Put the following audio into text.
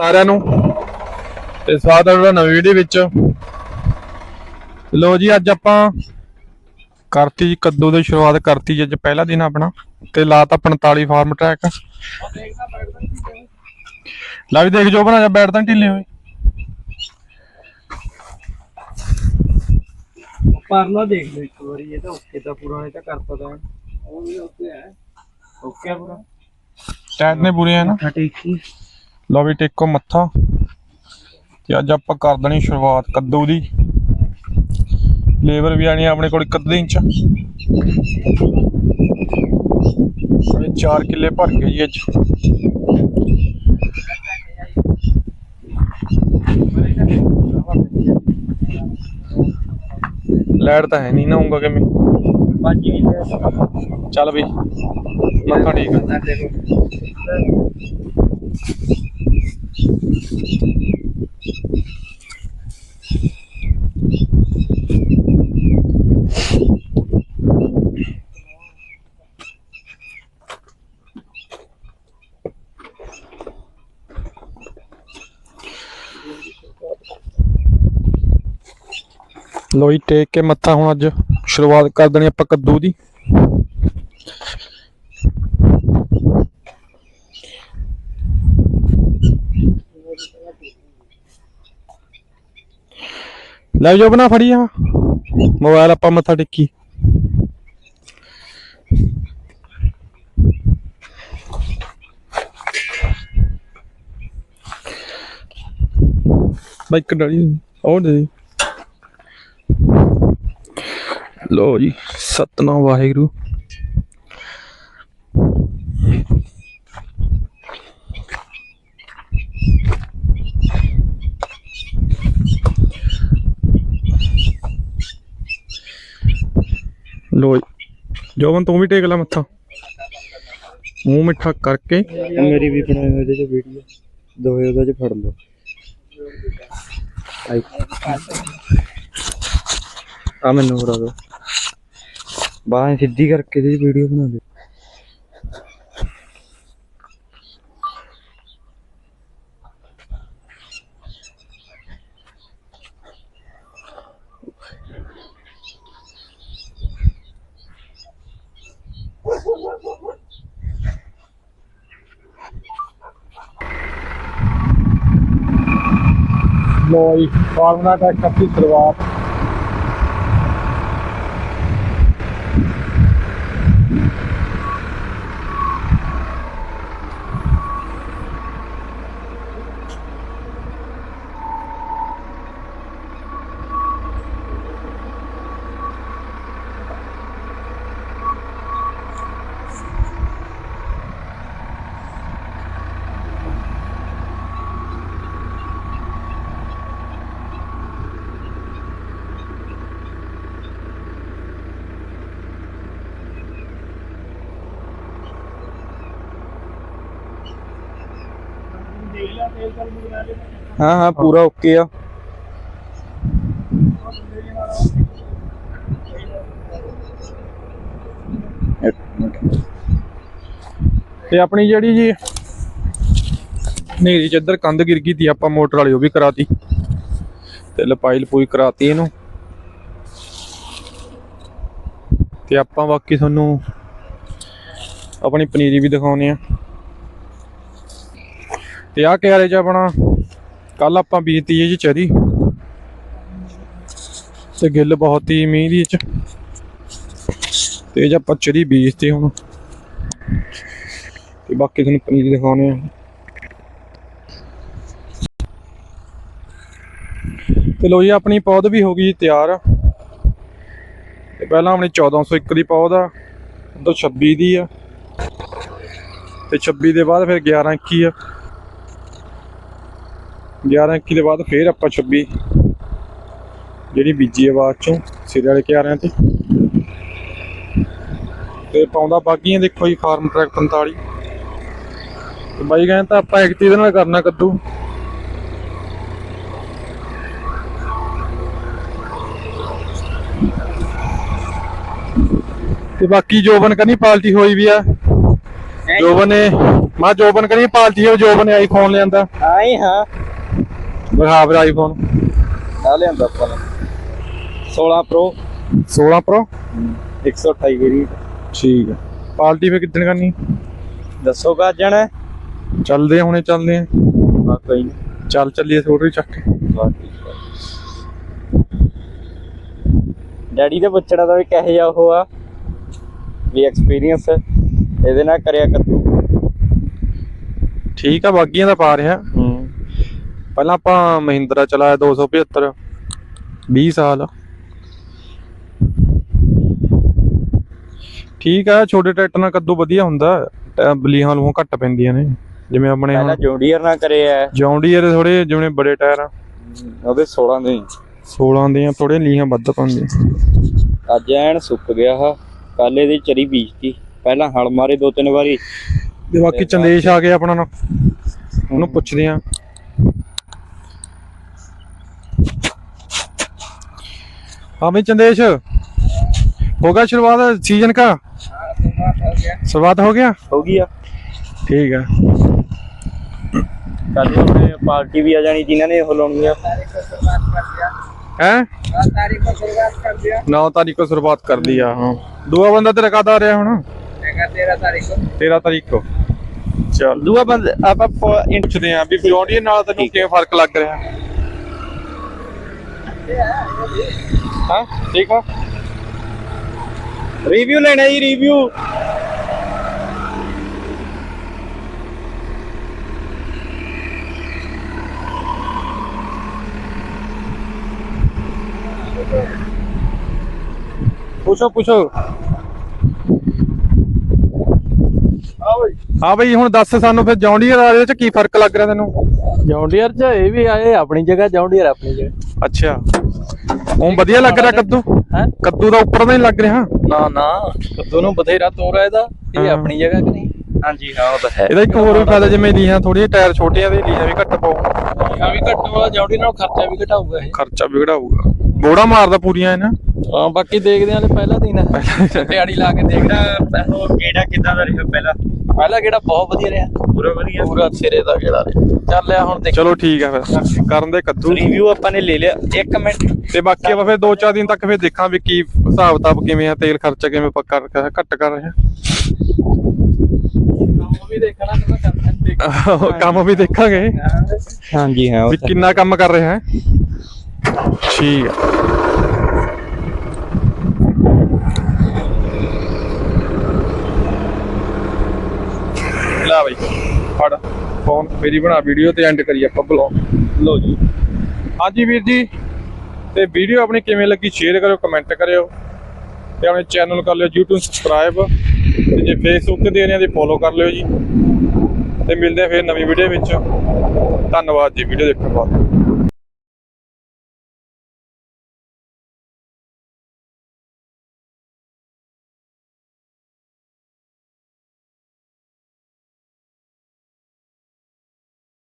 ਸਾਰਿਆਂ ਨੂੰ। ਤੇ ਸਾਥ ਦਾ ਨਵੀਂ ਵੀਡੀਓ ਵਿੱਚ। ਲੋ ਜੀ ਅੱਜ ਆਪਾਂ ਕਰਤੀ ਜੀ ਕੱਦੂ ਦੀ ਸ਼ੁਰੂਆਤ ਕਰਤੀ ਜੀ ਅੱਜ ਪਹਿਲਾ ਦਿਨ ਆਪਣਾ। ਤੇ ਲਾਤਾ 45 ਫਾਰਮ ਟਰੈਕ। ਲਾ ਵੀ ਦੇਖ ਜੋ ਬਣਾ ਜਾ ਬੈਠ ਤਾਂ ਢਿੱਲੇ ਹੋਏ ਪਰਲਾ ਦੇਖ ਲਓ ਇੱਕ ਵਾਰੀ ਇਹ ਤਾਂ ਓਕੇ ਤਾਂ ਪੂਰਾ ਇਹ ਤਾਂ ਕਰ ਪਤਾ ਉਹ ਵੀ ਓਕੇ ਹੈ। ਓਕੇ ਪੂਰਾ। ਟੈਟ ਨੇ ਪੂਰੇ ਹੈ ਨਾ। 31 ਲਓ ਵੀ ਟੇਕੋ ਮੱਥਾ। ਤੇ ਅੱਜ ਆਪਾਂ ਕਰ ਦੇਣੀ ਸ਼ੁਰੂਆਤ ਕੱਦੂ ਦੀ। ਲੇਬਰ ਵੀ ਆਣੀ ਆਪਣੇ ਕੋਲ 1 ਇੰਚ। ਸਾਰੇ 4 ਕਿੱਲੇ ਭਰ ਗਏ ਜੀ ਅੱਜ। ਲੈੜ ਤਾਂ ਹੈ ਨਹੀਂ ਨਾ, ਹੋਊਗਾ ਕਿਵੇਂ? ਚੱਲ ਵੀ, ਮੱਥਾ ਠੀਕ ਹੈ ਲੋਈ ਟੇਕ ਕੇ ਮੱਥਾ ਹੁਣ ਅੱਜ ਸ਼ੁਰੂਆਤ ਕਰ ਦੇਣੀ ਆਪਾਂ ਕੱਦੂ ਦੀ। ਲੈ ਜੋ ਬਣਾ ਫੜੀ ਆ। ਮੋਬਾਈਲ ਆਪਾਂ ਮੱਥਾ ਟੇਕੀ। ਬਾਈਕ ਕਢਾਈ ਹੋਰ ਦੇ ਲੋ ਜੀ, ਸਤਨਾਮ ਵਾਹਿਗੁਰੂ। ਲੋ ਜੋਬਨ, ਤੂੰ ਵੀ ਟੇਕ ਲੈ ਮੱਥਾ। ਮੂੰਹ ਮਿੱਠਾ ਕਰਕੇ। ਮੇਰੀ ਵੀ ਬਣਾਈ ਹੋਈ ਇਹਦੇ ਚ ਵੀਡੀਓ ਦੋਏ ਉਹਦੇ ਚ ਫੜ ਲਓ। ਆਈ। ਆ ਮੈਨੂੰ ਫੜਾ ਦੋ ਬਾਹਾਂ ਸਿੱਧੀ ਕਰਕੇ ਇਹਦੀ ਵੀਡੀਓ ਬਣਾ ਦੇ ਲੋ ਜੀ ਫਾਰਮੂਲਾ ਟੈਕ ਦੀ ਸ਼ੁਰੂਆਤ ਹਾਂ ਹਾਂ, ਪੂਰਾ ਓਕੇ ਆ। ਤੇ ਆਪਣੀ ਜਿਹੜੀ ਜੀ ਨੇਰੀ ਚ ਇੱਧਰ ਕੰਧ ਗਿਰ ਗਈ ਤੀ ਆਪਾਂ ਮੋਟਰ ਵਾਲੀ ਉਹ ਵੀ ਕਰਾਤੀ। ਤੇ ਲਪਾਈ ਲਪੂਈ ਕਰਾਤੀ ਇਹਨੂੰ। ਤੇ ਆਪਾਂ ਬਾਕੀ ਤੁਹਾਨੂੰ ਆਪਣੀ ਪਨੀਰੀ ਵੀ ਦਿਖਾਉਨੇ ਆ ਤੇ ਆ ਕਿਆਰੇ ਚ ਆਪਣਾ? ਕੱਲ ਆਪਾਂ ਬੀਜਤੀ ਹੈ ਜੀ ਚਰੀ। ਤੇ ਗਿੱਲ ਬਹੁਤ ਹੀ ਮੀਂਹ ਦੀ ਚ। ਤੇ ਜੇ ਆਪਾਂ ਚਰੀ ਬੀਜਤੀ ਹੁਣ। ਤੇ ਬਾਕੀ ਤੁਹਾਨੂੰ ਪਨੀਰ ਦਿਖਾਉਣੇ ਆ ਤੇ ਲੋ ਜੀ, ਆਪਣੀ ਪੌਦ ਵੀ ਹੋ ਗਈ ਜੀ ਤਿਆਰ। ਤੇ ਪਹਿਲਾਂ ਆਪਣੀ 1401 ਦੀ ਪੌਦ ਆ। ਉਦੋਂ 26 ਦੀ ਆ। ਤੇ 26 ਦੇ ਬਾਅਦ ਫਿਰ 11 21 ਆ। 11 21 ਦੇ ਬਾਅਦ ਫਿਰ ਆਪਾਂ 26 ਜਿਹੜੀ ਬੀਜੀ ਆ ਬਾਅਦ ਚੋਂ ਸਿਰੇ ਵਾਲੇ ਕਿਆਰਿਆਂ ਤੇ। ਤੇ ਪਾਉਂਦਾ ਬਾਗੀਆਂ ਦੇਖੋ ਜੀ ਫਾਰਮ ਟਰੈਕ 45 ਤੇ ਬਾਈ ਕਹਿੰਦਾ ਤਾਂ ਆਪਾਂ ਇੱਕ ਚੀਜ਼ ਨਾਲ ਕਰਨਾ ਕੱਦੂ। ਤੇ ਬਾਕੀ ਜੋਬਨ ਕਰਨੀ ਪਾਲਟੀ ਹੋਈ ਵੀ ਆ। ਜੋਬਨ ਨੇ ਮੈਂ ਜੋਬਨ ਕਰੀ ਪਾਲਟੀ ਉਹ ਜੋਬਨ ਨੇ ਆਈਫੋਨ ਲਿਆਂਦਾ। ਆਈ ਹਾਂ। ਦਿਖਾ ਫਿਰ ਆਈਫੋਨ ਆ ਲਿਆਂਦਾ ਆਪਾਂ ਨੇ। 16 ਪ੍ਰੋ 16 ਪ੍ਰੋ 128 ਵੇਰੀ। ਠੀਕ ਹੈ ਪਾਲਟੀ ਫਿਰ ਕਿੱਦਣ ਕਰਨੀ? ਦੱਸੋ ਕਾਜਣ ਚੱਲਦੇ ਆ ਹੁਣੇ ਚੱਲਦੇ ਆ। ਬਾ ਕੋਈ ਨਹੀਂ ਚੱਲ ਚੱਲੀਏ ਸਕੂਟਰੀ ਚੱਕ ਕੇ। ਡੈਡੀ ਦੇ ਪੁੱਛਣਾ ਦਾ ਵੀ ਕਹੇ ਜਾ ਉਹ ਆ ਵੀ ਐਕਸਪੀਰੀਅੰਸ ਇਹਦੇ ਨਾਲ ਕਰਿਆ ਕੱਦੂ ਠੀਕ ਆ ਬਾਗੀਆਂ ਦਾ ਪਾ ਰਿਹਾ। ਪਹਿਲਾਂ ਆਪਾਂ ਮਹਿੰਦਰਾ ਚਲਾਇਆ 275 20 ਸਾਲ। ਠੀਕ ਆ ਛੋਟੇ ਟਰੈਕਟਰ ਨਾਲ ਕੱਦੂ ਵਧੀਆ ਹੁੰਦਾ ਬਲੀਹਾਂ ਨੂੰ ਘੱਟ ਪੈਂਦੀਆਂ ਨੇ ਜਿਵੇਂ ਆਪਣੇ ਪਹਿਲਾਂ ਜੌਂਡੀਅਰ ਨਾਲ ਕਰਿਆ ਜੌਂਡੀਅਰ ਥੋੜੇ ਜਿਵੇਂ ਬੜੇ ਟਾਇਰ ਆ। ਉਹਦੇ 16 ਦੇ 16 ਦੀਆਂ ਥੋੜੇ ਲੀਹਾਂ ਵੱਧ ਪਾਉਂਦੀਆਂ। ਅੱਜ ਐਨ ਸੁੱਕ ਗਿਆ ਹਾ ਕੱਲ ਇਹਦੀ ਚਰੀ ਬੀਜਤੀ। ਪਹਿਲਾਂ ਹਲ ਮਾਰੇ ਦੋ ਤਿੰਨ ਵਾਰੀ। ਤੇ ਬਾਕੀ ਚੰਦੇਸ਼ ਆ ਗਿਆ ਆਪਣਾ ਨਾਲ ਉਹਨੂੰ ਪੁੱਛਦੇ ਆ। हाँ भाई चंदेश होगा शुरुआत सीजन का शुरुआत हो गया ਹੋ ਗਈ ਆ ठीक है ਕੱਲ ਉਹਨੇ ਪਾਰਟੀ ਵੀ ਆ ਜਾਣੀ ਜਿਨ੍ਹਾਂ ਨੇ ਉਹ ਲਾਉਣੀ ਆ हैं नौ तारीख को शुरुआत कर दिया हाँ दूआ बंदा तेरा कद आ रहा है तेरह तारीख को चल ਦੂਆ ਬੰਦ ਆਪਾਂ ਪ- ਪੁੱਛਦੇ ਆਂ ਵੀ ਜੌਂਡੀਅਰ ਨਾਲ ਤੈਨੂੰ ਕਿਵੇਂ ਫਰਕ ਲੱਗ ਰਿਹਾ ਹਾਂ ਠੀਕ ਆ। ਰਿਵਿਊ ਲੈਣਾ ਜੀ ਰਿਵਿਊ ਪੁੱਛੋ ਪੁੱਛੋ। ਹਾਂ ਬਈ। ਹੁਣ ਦੱਸ ਸਾਨੂੰ ਫਿਰ ਜੌਂਡੀਅਰ ਵਾਲੇ ਚ ਕੀ ਫ਼ਰਕ ਲੱਗ ਰਿਹਾ ਤੈਨੂੰ? ਜੌਂਡੀਅਰ ਚ ਇਹ ਵੀ ਆਏ ਆਪਣੀ ਜਗ੍ਹਾ ਜੌਂਡੀਅਰ ਆਪਣੀ ਜਗ੍ਹਾ। ਅੱਛਾ। ਉਹ ਵਧੀਆ ਲੱਗ ਰਿਹਾ ਕੱਦੂ? ਹੈ? ਕੱਦੂ ਦਾ ਉੱਪਰ ਦਾ ਹੀ ਲੱਗ ਰਿਹਾ। ਨਾ ਨਾ। ਦੋਨੋਂ ਬਥੇਰਾ ਤੋਰ ਆ ਇਹਦਾ। ਇਹ। ਆਪਣੀ ਜਗ੍ਹਾ ਕਿ ਨਹੀਂ? ਹਾਂਜੀ ਹਾਂ ਉਹ ਤਾਂ ਹੈ। ਇਹਦਾ ਇੱਕ ਹੋਰ ਵੀ ਫਾਇਦਾ ਜਿਵੇਂ ਲੀਹਾਂ ਥੋੜੀਆਂ ਟਾਇਰ ਛੋਟੀਆਂ ਦੇ ਲੀਹਾਂ ਵੀ ਘੱਟ ਪਾਉ ਵੀ ਘੱਟ ਵਾਲਾ ਜੌਂਡੀਅਰ ਨਾਲ ਖਰਚਾ ਵੀ ਘਟਾਊਗਾ ਇਹ। ਖਰਚਾ ਵੀ ਘਟਾਊਗਾ। ਬੋੜਾ ਮਾਰਦਾ ਪੂਰੀਆਂ ਇਹਨਾਂ। ਹਾਂ ਬਾਕੀ ਦੇਖਦੇ ਆਂ ਪਹਿਲਾ ਦਿਨ ਹੈ। ਦਿਹਾੜੀ ਲਾ ਕੇ ਦੇਖਦਾ ਉਹ ਕਿਹੜਾ ਕਿੱਦਾਂ ਦਾ ਰਿਹਾ ਪਹਿਲਾ? ਪਹਿਲਾ ਕਿਹੜਾ ਬਹੁਤ ਵਧੀਆ ਰਿਹਾ। ਪੂਰਾ ਵਧੀਆ? ਪੂਰਾ ਸਿਰੇ ਦਾ ਕਿਹੜਾ ਰਿਹਾ। ਚੱਲ ਲਿਆ ਹੁਣ ਦੇਖ। ਚਲੋ ਠੀਕ ਆ ਫਿਰ। ਕਰਨ ਦੇ ਕੱਦੂ। ਰਿਵਿਊ ਆਪਾਂ ਨੇ ਲੈ ਲਿਆ। 1 ਮਿੰਟ। ਤੇ ਬਾਕੀ ਆਪਾਂ ਫਿਰ 2-4 ਦਿਨ ਤੱਕ ਫਿਰ ਦੇਖਾਂ ਵੀ ਕੀ ਹਿਸਾਬ ਕਿਤਾਬ ਕਿਵੇਂ ਆ ਤੇਲ ਖਰਚਾ ਕਿਵੇਂ ਪੱਕਾ ਕਰ ਘੱਟ ਕਰ ਰਿਹਾ ਕੰਮ ਵੀ ਦੇਖਣਾ ਤੇ ਕਰਨਾ ਕੰਮ ਵੀ ਦੇਖਾਂਗੇ। ਹਾਂਜੀ ਹਾਂ ਵੀ ਕਿੰਨਾ ਕੰਮ ਕਰ ਰਿਹਾ ਹੈ। ਠੀਕ ਆ। ਲੈ ਬਈ, ਫੜ। ਫੋਨ ਮੇਰੀ ਬਣਾ ਵੀਡੀਓ ਤੇ ਐਂਡ ਕਰੀ ਆਪਾਂ ਬਲੌਗ ਲਓ ਜੀ। ਹਾਂਜੀ ਵੀਰ ਜੀ, ਤੇ ਵੀਡੀਓ ਆਪਣੀ ਕਿਵੇਂ ਲੱਗੀ ਸ਼ੇਅਰ ਕਰਿਓ ਕਮੈਂਟ ਕਰਿਓ। ਤੇ ਆਪਣੇ ਚੈਨਲ ਕਰ ਲਿਓ, YouTube ਸਬਸਕ੍ਰਾਈਬ ਤੇ ਜੇ Facebook ਤੇ ਇਹਨਾਂ ਦੇ ਫੋਲੋ ਕਰ ਲਿਓ ਜੀ। ਤੇ ਮਿਲਦੇ ਆ ਫਿਰ ਨਵੀਂ ਵੀਡੀਓ ਵਿੱਚ। ਧੰਨਵਾਦ ਜੀ ਵੀਡੀਓ ਦੇਖਣ ਵਾਸਤੇ।